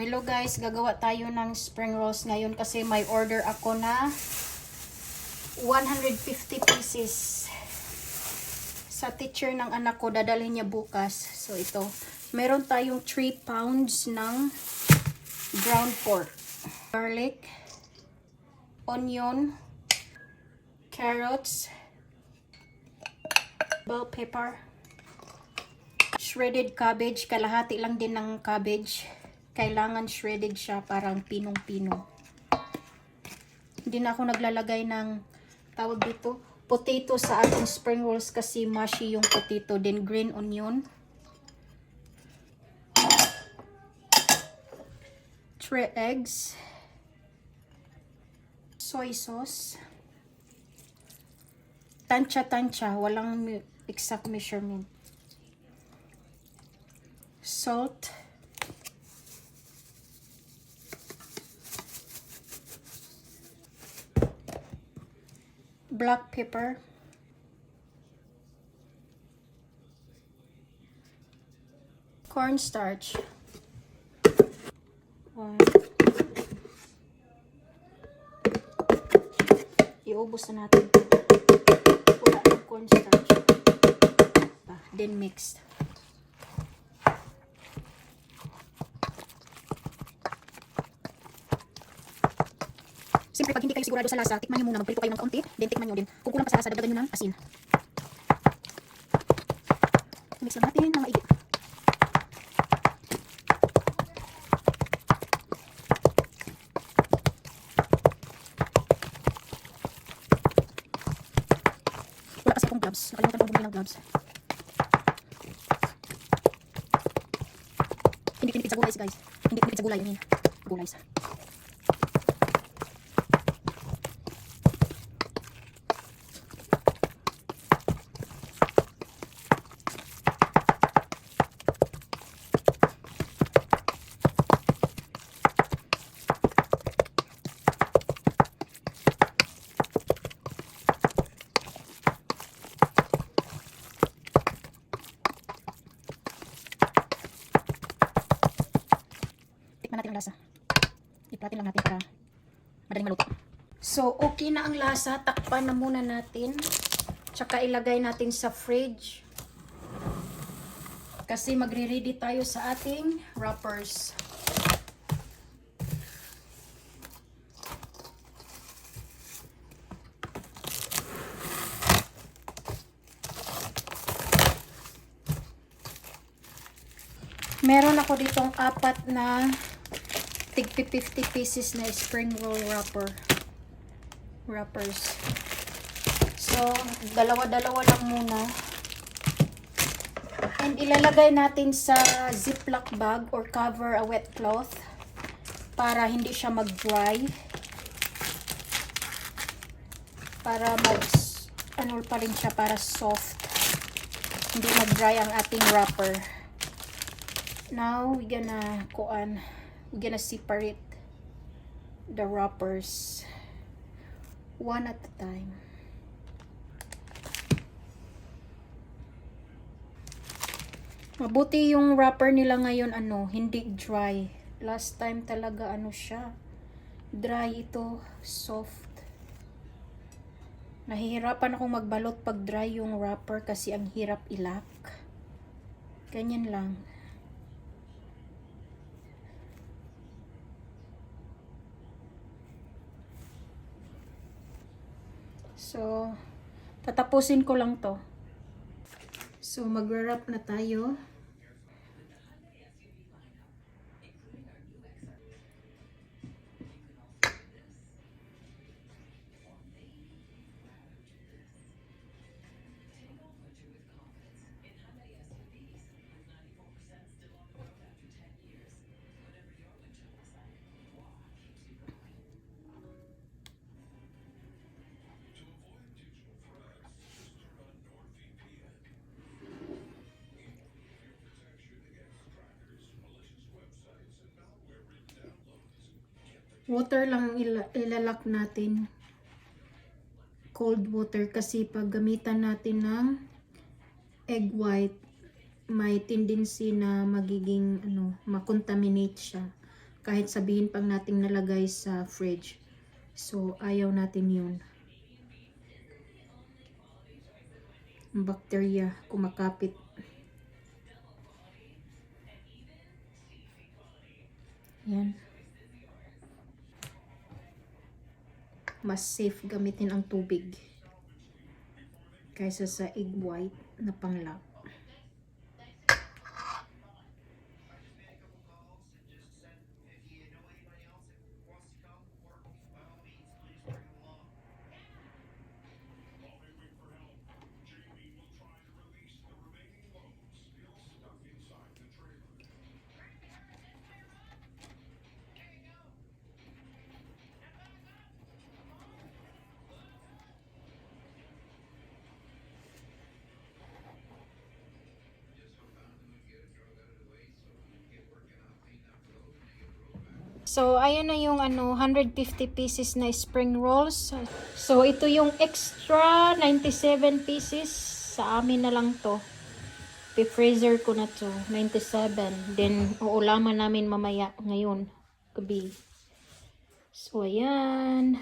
Hello guys, gagawa tayo ng spring rolls ngayon kasi may order ako na 150 pieces. Sa teacher ng anak ko, dadalhin niya bukas. So ito, meron tayong 3 pounds ng ground pork, garlic, onion, carrots, bell pepper, shredded cabbage, kalahati lang din ng cabbage. Kailangan shredded siya, parang pinong-pino. Hindi na ako naglalagay ng tawag dito, potato sa ating spring rolls kasi mushy yung potato. Then green onion. Three eggs. Soy sauce. Tansya-tansya, walang exact measurement. Salt. Black pepper. Cornstarch. One. Iubos na natin. Wala ng cornstarch. Then mixed. Siyempre, pag hindi kayo sigurado sa lasa, tikman nyo muna. Magprito kayo ng kaunti, then tikman nyo din. Kung kulang pa sa lasa, dagdagan nyo ng asin. Mix lang natin ng maigi. Wala kasi akong gloves. Nakalimutan kong bumili ng gloves. Hindi pinipid sa gulay guys. Hindi pinipid sa gulay. I mean, gulay sa. Tikman natin ang lasa. Iplatin lang natin para madaling maluto. So, okay na ang lasa. Takpan na muna natin. Tsaka ilagay natin sa fridge. Kasi magre-ready tayo sa ating wrappers. Meron ako ditong apat na tig 50 pieces na spring roll wrapper. Wrappers. So, dalawa-dalawa lang muna. And ilalagay natin sa ziplock bag or cover a wet cloth para hindi siya mag-dry. Para mag ano pa rin siya para soft. Hindi mag-dry ang ating wrapper. Now, we gonna kuan, we gonna separate the wrappers one at a time. Mabuti yung wrapper nila ngayon ano, hindi dry. Last time talaga ano siya, dry ito, soft. Nahihirapan akong magbalot pag dry yung wrapper kasi ang hirap ilak. Ganyan lang. So, tatapusin ko lang to. So, mag-wrap na tayo. Water lang ila- ilalak natin. Cold water kasi pag gamitan natin ng egg white, may tendency na magiging ano, makontaminate siya. kahit sabihin pang nating nalagay sa fridge. So, ayaw natin yun. Ang bacteria kumakapit. Yan. Mas safe gamitin ang tubig kaysa sa egg white na panglock. So, ayan na yung ano, 150 pieces na spring rolls. So, ito yung extra 97 pieces. Sa amin na lang to. Pi-freezer ko na to. 97. Then, uulaman namin mamaya ngayon. Gabi. So, ayan.